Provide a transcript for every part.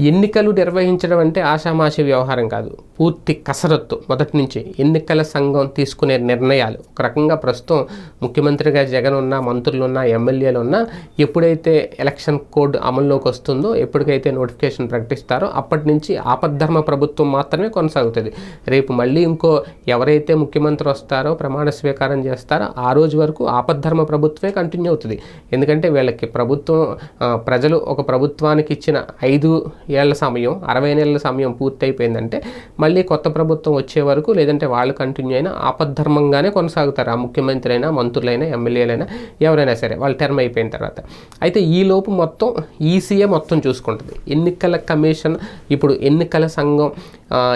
ఎన్నికలు నిర్వహించడం అంటే ఆషామాషి వ్యవహారం కాదు. పూర్తి కసరత్తు మొదటి నుంచి ఎన్నికల సంఘం తీసుకునే నిర్ణయాలు. ఒక రకంగా ప్రస్తుతం ముఖ్యమంత్రిగా జగన్ ఉన్న మంత్రులు ఉన్న ఎమ్మెల్యేలు ఉన్నా ఎప్పుడైతే ఎలక్షన్ కోడ్ అమల్లోకి వస్తుందో ఎప్పటికైతే నోటిఫికేషన్ ప్రకటిస్తారో అప్పటి నుంచి ఆపద్ధర్మ ప్రభుత్వం మాత్రమే కొనసాగుతుంది. రేపు మళ్ళీ ఇంకో ఎవరైతే ముఖ్యమంత్రి వస్తారో ప్రమాణ స్వీకారం చేస్తారో ఆ రోజు వరకు ఆపద్ధర్మ ప్రభుత్వమే కంటిన్యూ అవుతుంది. ఎందుకంటే వీళ్ళకి ప్రభుత్వం ప్రజలు ఒక ప్రభుత్వానికి ఇచ్చిన ఐదు ఏళ్ళ సమయం అరవై నెలల సమయం పూర్తయిపోయిందంటే మళ్ళీ కొత్త ప్రభుత్వం వచ్చే వరకు లేదంటే వాళ్ళు కంటిన్యూ అయినా ఆపద్ధర్మంగానే కొనసాగుతారు. ఆ ముఖ్యమంత్రి అయినా మంత్రులైనా ఎమ్మెల్యేలైనా ఎవరైనా సరే వాళ్ళు టర్మ్ అయిపోయిన తర్వాత. అయితే ఈ లోపు మొత్తం ఈసీఏ మొత్తం చూసుకుంటుంది. ఎన్నికల కమిషన్ ఇప్పుడు ఎన్నికల సంఘం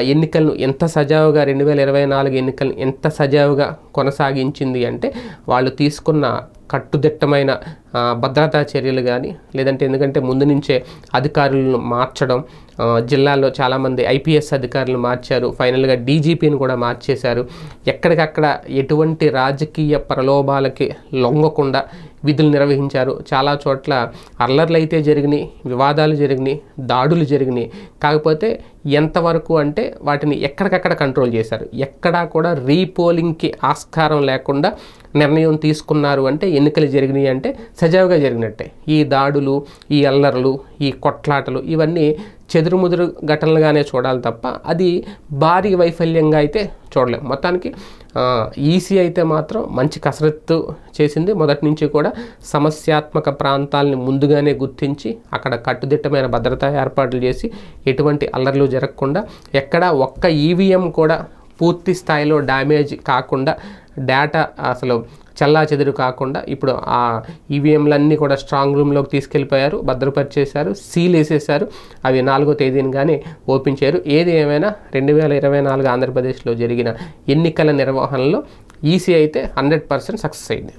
ఎన్నికలను ఎంత సజావుగా రెండు వేల ఇరవై నాలుగు ఎన్నికలను ఎంత సజావుగా కొనసాగించింది అంటే వాళ్ళు తీసుకున్న కట్టుదిట్టమైన భద్రతా చర్యలు కానీ లేదంటే ఎందుకంటే ముందు నుంచే అధికారులను మార్చడం జిల్లాలో చాలామంది ఐపీఎస్ అధికారులు మార్చారు ఫైనల్గా డీజీపీని కూడా మార్చేశారు. ఎక్కడికక్కడ ఎటువంటి రాజకీయ ప్రలోభాలకి లొంగకుండా విధులు నిర్వహించారు. చాలా చోట్ల అల్లర్లు అయితే జరిగినాయి వివాదాలు జరిగినాయి దాడులు జరిగినాయి. కాకపోతే ఎంతవరకు అంటే వాటిని ఎక్కడికక్కడ కంట్రోల్ చేశారు. ఎక్కడా కూడా రీపోలింగ్కి ఆస్కారం లేకుండా నిర్ణయం తీసుకున్నారు అంటే ఎన్నికలు జరిగినాయి అంటే సజావుగా జరిగినట్టే. ఈ దాడులు ఈ అల్లర్లు ఈ కొట్లాటలు ఇవన్నీ చెదురుముదురు ఘటనలుగానే చూడాలి తప్ప అది భారీ వైఫల్యంగా అయితే చూడలేము మొత్తానికి ఈసీ అయితే మాత్రం మంచి కసరత్తు చేసింది. మొదటి నుంచి కూడా సమస్యాత్మక ప్రాంతాలని ముందుగానే గుర్తించి అక్కడ కట్టుదిట్టమైన భద్రతా ఏర్పాట్లు చేసి ఎటువంటి అల్లర్లు జరగకుండా ఎక్కడ ఒక్క ఈవీఎం కూడా పూర్తి స్థాయిలో డ్యామేజ్ కాకుండా డేటా అసలు చల్లా చెదురు కాకుండా ఇప్పుడు ఆ ఈవీఎంలన్నీ కూడా స్ట్రాంగ్ రూమ్లోకి తీసుకెళ్ళిపోయారు భద్రపరిచేశారు సీల్ వేసేశారు. అవి నాలుగో తేదీని కానీ ఓపెన్ చేయరు. ఏది ఏమైనా రెండు వేల ఇరవై నాలుగు ఆంధ్రప్రదేశ్లో జరిగిన ఎన్నికల నిర్వహణలో ఈసీ అయితే హండ్రెడ్ పర్సెంట్ సక్సెస్ అయింది.